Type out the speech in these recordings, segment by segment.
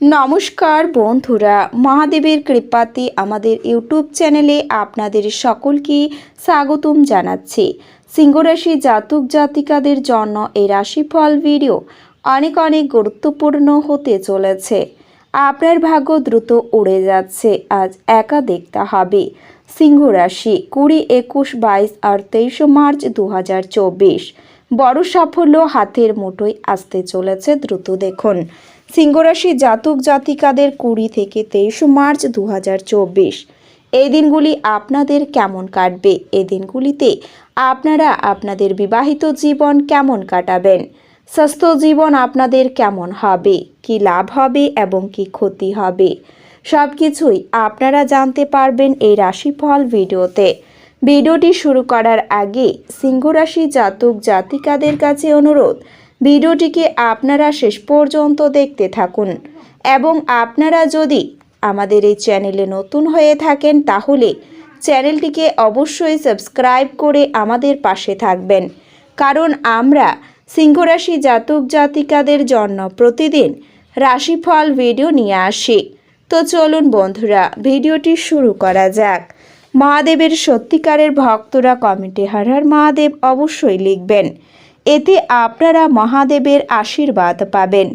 নমস্কার বন্ধুরা, মহাদেবের কৃপাতে আমাদের ইউটিউব চ্যানেলে আপনাদের সকলকে স্বাগতম জানাচ্ছি। সিংহরাশি জাতক জাতিকাদের জন্য এই রাশিফল ভিডিও অনেক অনেক গুরুত্বপূর্ণ হতে চলেছে। আপনার ভাগ্য দ্রুত উড়ে যাচ্ছে, আজ একা দেখতে হবে। সিংহ রাশি কুড়ি, একুশ, বাইশ আর তেইশে মার্চ দু হাজার চব্বিশ। বড় সাফল্য হাতের মুঠোয় আসতে চলেছে, দ্রুত দেখুন। সিংহরাশি জাতক জাতিকাদের কুড়ি থেকে তেইশে মার্চ দু হাজার চব্বিশ। এই দিনগুলি আপনাদের কেমন কাটবে? এই দিনগুলিতে আপনারা আপনাদের বিবাহিত জীবন কেমন কাটাবেন? স্বাস্থ্য জীবন আপনাদের কেমন হবে? কি লাভ হবে এবং কি ক্ষতি হবে? সব কিছুই আপনারা জানতে পারবেন এই রাশিফল ভিডিওতে। ভিডিওটি শুরু করার আগে সিংহরাশি জাতক জাতিকাদের কাছে অনুরোধ ভিডিওটিকে আপনারা শেষ পর্যন্ত দেখতে থাকুন। এবং আপনারা যদি আমাদের এই চ্যানেলে নতুন হয়ে থাকেন, তাহলে চ্যানেলটিকে অবশ্যই সাবস্ক্রাইব করে আমাদের পাশে থাকবেন। কারণ আমরা সিংহরাশি জাতক জাতিকাদের জন্য প্রতিদিন রাশিফল ভিডিও নিয়ে আসি। তো চলুন বন্ধুরা, ভিডিওটি শুরু করা যাক। মহাদেবের সত্যিকারের ভক্তরা কমেন্টে হর হর মহাদেব অবশ্যই লিখবেন এতে আপনারা মহাদেবের আশীর্বাদ পাবেন।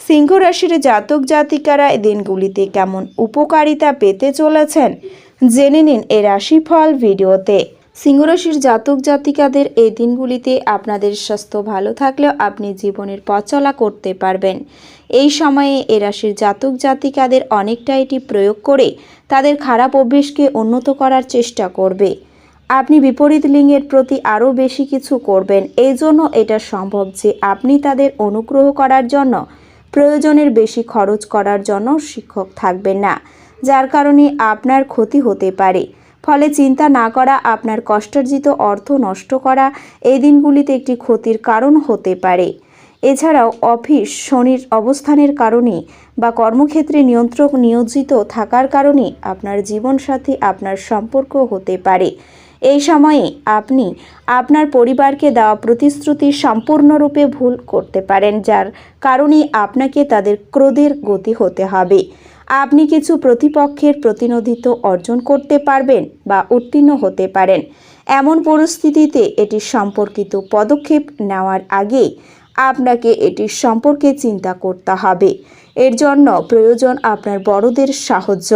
সিংহ রাশির জাতক জাতিকারা এই দিনগুলিতে কেমন উপকারিতা পেতে চলেছেন, জেনে নিন এ রাশিফল ভিডিওতে। সিংহরাশির জাতক জাতিকাদের এই দিনগুলিতে আপনাদের স্বাস্থ্য ভালো থাকলেও আপনি জীবনের পচলা করতে পারবেন। এই সময়ে এ রাশির জাতক জাতিকাদের অনেকটা এটি প্রয়োগ করে তাদের খারাপ অভ্যেসকে উন্নত করার চেষ্টা করবে। আপনি বিপরীত লিঙ্গের প্রতি আরও বেশি কিছু করবেন, এই জন্য এটা সম্ভব যে আপনি তাদের অনুগ্রহ করার জন্য, প্রয়োজনের বেশি খরচ করার জন্য শিক্ষক থাকবেন না, যার কারণে আপনার ক্ষতি হতে পারে। ফলে চিন্তা না করা, আপনার কষ্টার্জিত অর্থ নষ্ট করা, এই দিনগুলিতে একটি ক্ষতির কারণ হতে পারে। এছাড়াও অফিস, শনির অবস্থানের কারণে বা কর্মক্ষেত্রে নিয়ন্ত্রক নিয়োজিত থাকার কারণে আপনার জীবনসাথী, আপনার সম্পর্ক হতে পারে। এই সময়ে আপনি আপনার পরিবারকে দেওয়া প্রতিশ্রুতি সম্পূর্ণরূপে ভুল করতে পারেন, যার কারণে আপনাকে তাদের ক্রোধের গতি হতে হবে। আপনি কিছু প্রতিপক্ষের প্রতিনিধিত্ব অর্জন করতে পারবেন বা উত্তীর্ণ হতে পারেন। এমন পরিস্থিতিতে এটি সম্পর্কিত পদক্ষেপ নেওয়ার আগে আপনাকে এটি সম্পর্কে চিন্তা করতে হবে। এর জন্য প্রয়োজন আপনার বড়দের সাহায্য।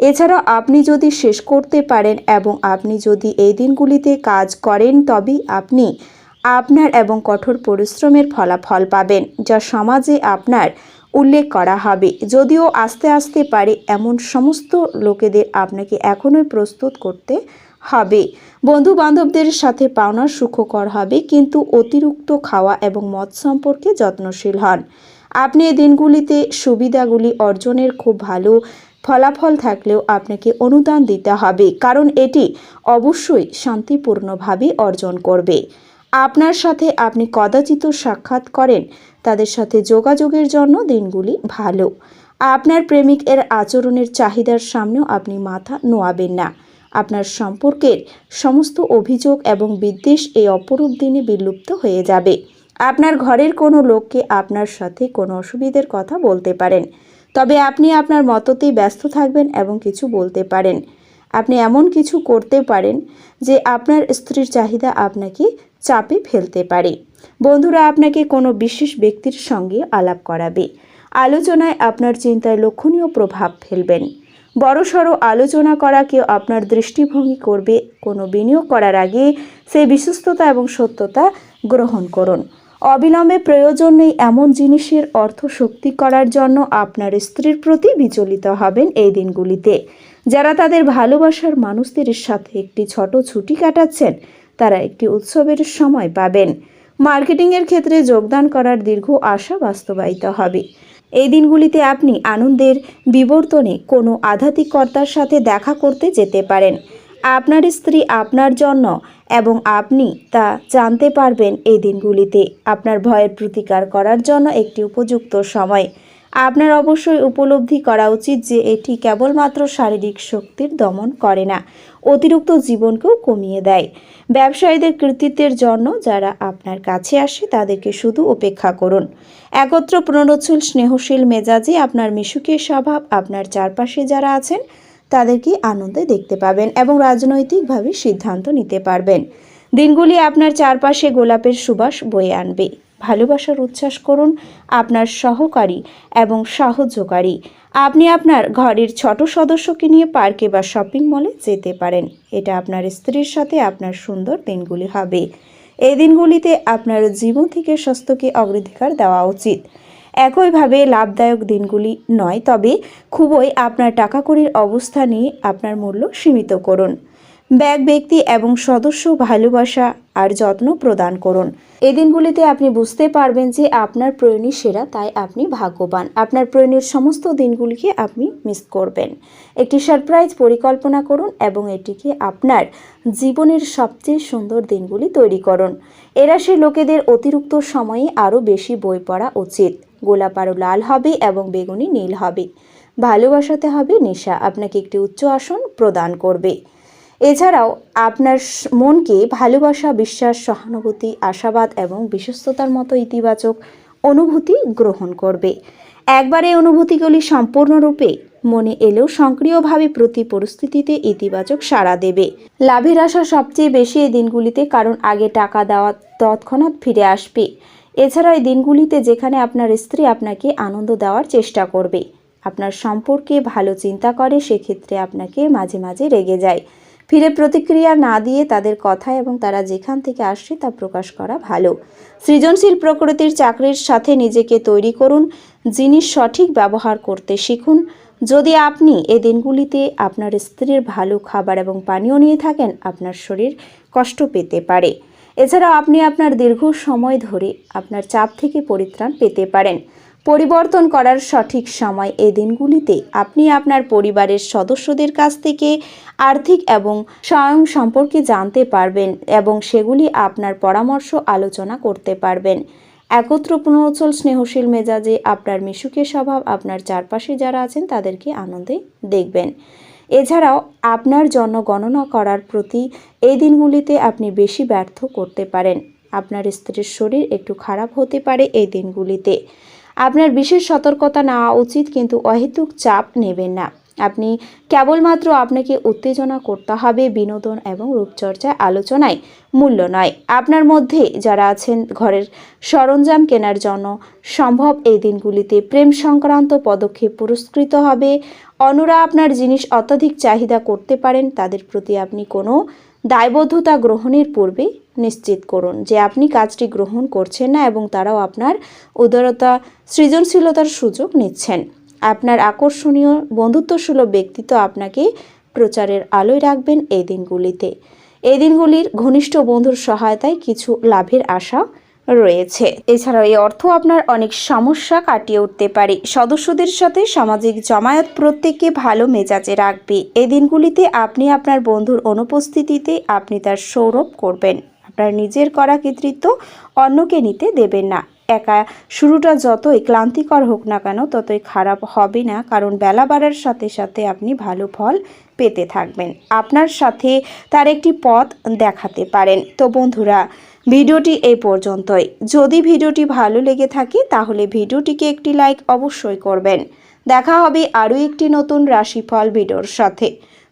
এছাড়াও আপনি যদি শেষ করতে পারেন এবং আপনি যদি এই দিনগুলিতে কাজ করেন তবেই আপনি আপনার এবং কঠোর পরিশ্রমের ফলাফল পাবেন, যা সমাজে আপনার উল্লেখ করা হবে। যদিও আস্তে আস্তে পারে এমন সমস্ত লোকেদের আপনাকে এখনই প্রস্তুত করতে হবে। বন্ধু বান্ধবদের সাথে পাওনা সুখকর হবে, কিন্তু অতিরিক্ত খাওয়া এবং মদ সম্পর্কে যত্নশীল হন। আপনি এই দিনগুলিতে সুবিধাগুলি অর্জনের খুব ভালো ফলাফল থাকলেও আপনাকে অনুদান দিতে হবে, কারণ এটি অবশ্যই শান্তিপূর্ণভাবে অর্জন করবে। আপনার সাথে আপনি কদাচিত সাক্ষাৎ করেন, তাদের সাথে যোগাযোগের জন্য দিনগুলি ভালো। আপনার প্রেমিক এর আচরণের চাহিদার সামনেও আপনি মাথা নোয়াবেন না। আপনার সম্পর্কের সমস্ত অভিযোগ এবং বিদ্বেষ এই অপরূপ দিনে বিলুপ্ত হয়ে যাবে। আপনার ঘরের কোনো লোককে আপনার সাথে কোনো অসুবিধের কথা বলতে পারেন। তবে আপনি আপনার মততেই ব্যস্ত থাকবেন এবং কিছু বলতে পারেন। আপনি এমন কিছু করতে পারেন যে আপনার স্ত্রীর চাহিদা আপনাকে চাপে ফেলতে পারে। বন্ধুরা, আপনাকে কোনো বিশেষ ব্যক্তির সঙ্গে আলাপ করাবে। আলোচনায় আপনার চিন্তায় লক্ষণীয় প্রভাব ফেলবেন। বড়সড় আলোচনা করা কেউ আপনার দৃষ্টিভঙ্গি করবে, কোনো বিনিয়োগ করার আগে সেই বিশ্বস্ততা এবং সত্যতা গ্রহণ করুন। অবিলম্বে প্রয়োজন নেই এমন জিনিসের অর্থ শক্তি করার জন্য আপনার স্ত্রীর প্রতি বিচলিত হবেন এই দিনগুলিতে। যারা তাদের ভালোবাসার মানুষদের সাথে একটি ছোট ছুটি কাটাচ্ছেন, তারা একটি উৎসবের সময় পাবেন। মার্কেটিংয়ের ক্ষেত্রে যোগদান করার দীর্ঘ আশা বাস্তবায়িত হবে। এই দিনগুলিতে আপনি আনন্দের বিবর্তনে কোনো আধ্যাত্মিকর্তার সাথে দেখা করতে যেতে পারেন। আপনার স্ত্রী আপনার জন্য এবং আপনি তা জানতে পারবেন এই দিনগুলিতে। আপনার ভয়ের প্রতিকার করার জন্য একটি উপযুক্ত সময়। আপনার অবশ্যই উপলব্ধি করা উচিত যে এটি কেবলমাত্র শারীরিক শক্তির দমন করে না, অতিরিক্ত জীবনকেও কমিয়ে দেয়। ব্যবসায়ীদের কৃতিত্বের জন্য যারা আপনার কাছে আসে তাদেরকে শুধু উপেক্ষা করুন। একত্র পুনরুচ্ছল স্নেহশীল মেজাজে আপনার মিশুকের স্বভাব, আপনার চারপাশে যারা আছেন তাদেরকে আনন্দে দেখতে পাবেন এবং রাজনৈতিকভাবে সিদ্ধান্ত নিতে পারবেন। দিনগুলি আপনার চারপাশে গোলাপের সুবাস বয়ে আনবে। ভালোবাসার উচ্ছ্বাস করুন, আপনার সহকারী এবং সাহায্যকারী। আপনি আপনার ঘরের ছোট সদস্যকে নিয়ে পার্কে বা শপিং মলে যেতে পারেন। এটা আপনার স্ত্রীর সাথে আপনার সুন্দর দিনগুলি হবে। এই দিনগুলিতে আপনার জীবন থেকে স্বাস্থ্যকে অগ্রাধিকার দেওয়া উচিত। একইভাবে লাভদায়ক দিনগুলি নয়, তবে খুবই আপনার টাকা কড়ির অবস্থা নিয়ে আপনার মূল্য সীমিত করুন। ব্যাগ, ব্যক্তি এবং সদস্য ভালোবাসা আর যত্ন প্রদান করুন। এই দিনগুলিতে আপনি বুঝতে পারবেন যে আপনার প্রয়োজনই সেরা তাই আপনি ভাগ্যবান। আপনার প্রয়োজনের সমস্ত দিনগুলিকে আপনি মিস করবেন। একটি সারপ্রাইজ পরিকল্পনা করুন এবং এটিকে আপনার জীবনের সবচেয়ে সুন্দর দিনগুলি তৈরি করুন। এরা সে লোকেদের অতিরিক্ত সময়ে আরও বেশি বই পড়া উচিত। গোলাপ আরও লাল হবে এবং বেগুনি নীল হবে। ভালোবাসাতে হবে নেশা। আপনাকে একটি উচ্চ আসন প্রদান করবে। এছাড়াও আপনার মনকে ভালোবাসা, বিশ্বাস, সহানুভূতি, আশাবাদ এবং বিশ্বস্ততার মতো ইতিবাচক অনুভূতি গ্রহণ করবে। একবার অনুভূতিগুলি সম্পূর্ণরূপে মনে এলেও সক্রিয়ভাবে প্রতি পরিস্থিতিতে ইতিবাচক সাড়া দেবে। লাভের আশা সবচেয়ে বেশি এই দিনগুলিতে কারণ আগে টাকা দেওয়া তৎক্ষণাৎ ফিরে আসবে। এছাড়া এই দিনগুলিতে যেখানে আপনার স্ত্রী আপনাকে আনন্দ দেওয়ার চেষ্টা করবে। আপনার সম্পর্কে ভালো চিন্তা করে সেক্ষেত্রে আপনাকে মাঝে মাঝে রেগে যায়। ফিরে প্রতিক্রিয়া না দিয়ে তাদের কথা এবং তারা যেখান থেকে আসছে তা প্রকাশ করা ভালো। সৃজনশীল প্রকৃতির চাকরির সাথে নিজেকে তৈরি করুন জিনিস সঠিক ব্যবহার করতে শিখুন। যদি আপনি এ দিনগুলিতে আপনার স্ত্রীর ভালো খাবার এবং পানীয় নিয়ে থাকেন, আপনার শরীর কষ্ট পেতে পারে। এছাড়াও আপনি আপনার দীর্ঘ সময় ধরে আপনার চাপ থেকে পরিত্রাণ পেতে পারেন। পরিবর্তন করার সঠিক সময় এই দিনগুলিতে আপনি আপনার পরিবারের সদস্যদের কাছ থেকে আর্থিক এবং স্বয়ং সম্পর্কে জানতে পারবেন এবং সেগুলি আপনার পরামর্শ আলোচনা করতে পারবেন। একত্র পুনরুজ্জ্বল স্নেহশীল মেজাজে আপনার মিশুকের স্বভাব, আপনার চারপাশে যারা আছেন তাদেরকে আনন্দে দেখবেন। এছাড়াও আপনার জন্য গণনা করার প্রতি এই দিনগুলিতে আপনি বেশি ব্যর্থ করতে পারেন। আপনার স্ত্রীর শরীর একটু খারাপ হতে পারে এই দিনগুলিতে। আপনার বিশেষ সতর্কতা নেওয়া উচিত, কিন্তু অহেতুক চাপ নেবেন না। আপনি কেবলমাত্র আপনাকে উত্তেজনা করতে হবে, বিনোদন এবং রূপচর্চায় আলোচনায় মূল্য নয়। আপনার মধ্যে যারা আছেন, ঘরের সরঞ্জাম কেনার জন্য সম্ভব এই দিনগুলিতে প্রেম সংক্রান্ত পদক্ষেপ পুরস্কৃত হবে। অন্যরা আপনার জিনিস অত্যাধিক চাহিদা করতে পারেন, তাদের প্রতি আপনি কোনো দায়বদ্ধতা গ্রহণের পূর্বে নিশ্চিত করুন যে আপনি কাজটি গ্রহণ করছেন না এবং তারাও আপনার উদারতা, সৃজনশীলতার সুযোগ নিচ্ছেন। আপনার আকর্ষণীয় বন্ধুত্বসুলভ ব্যক্তিত্ব আপনাকে প্রচারের আলোয় রাখবেন এই দিনগুলিতে। এই দিনগুলির ঘনিষ্ঠ বন্ধুর সহায়তায় কিছু লাভের আশা রয়েছে। এছাড়াও এই অর্থ আপনার অনেক সমস্যা কাটিয়ে উঠতে পারে। সদস্যদের সাথে সামাজিক জমায়েত প্রত্যেককে ভালো মেজাজে রাখবে। এই দিনগুলিতে আপনি আপনার বন্ধুর অনুপস্থিতিতে আপনি তার সৌরভ করবেন। আপনার নিজের করা কৃতিত্ব অন্যকে নিতে দেবেন না। একা শুরুটা যতই ক্লান্তিকর হোক না কেন, ততই খারাপ হবে না, কারণ বেলা বাড়ার সাথে সাথে আপনি ভালো ফল পেতে থাকবেন। আপনার সাথে তার একটি পথ দেখাতে পারেন। তো বন্ধুরা, ভিডিওটি এই পর্যন্তই। যদি ভিডিওটি ভালো লেগে থাকে, তাহলে ভিডিওটিকে একটি লাইক অবশ্যই করবেন। দেখা হবে আরও একটি নতুন রাশিফল ভিডিওর সাথে।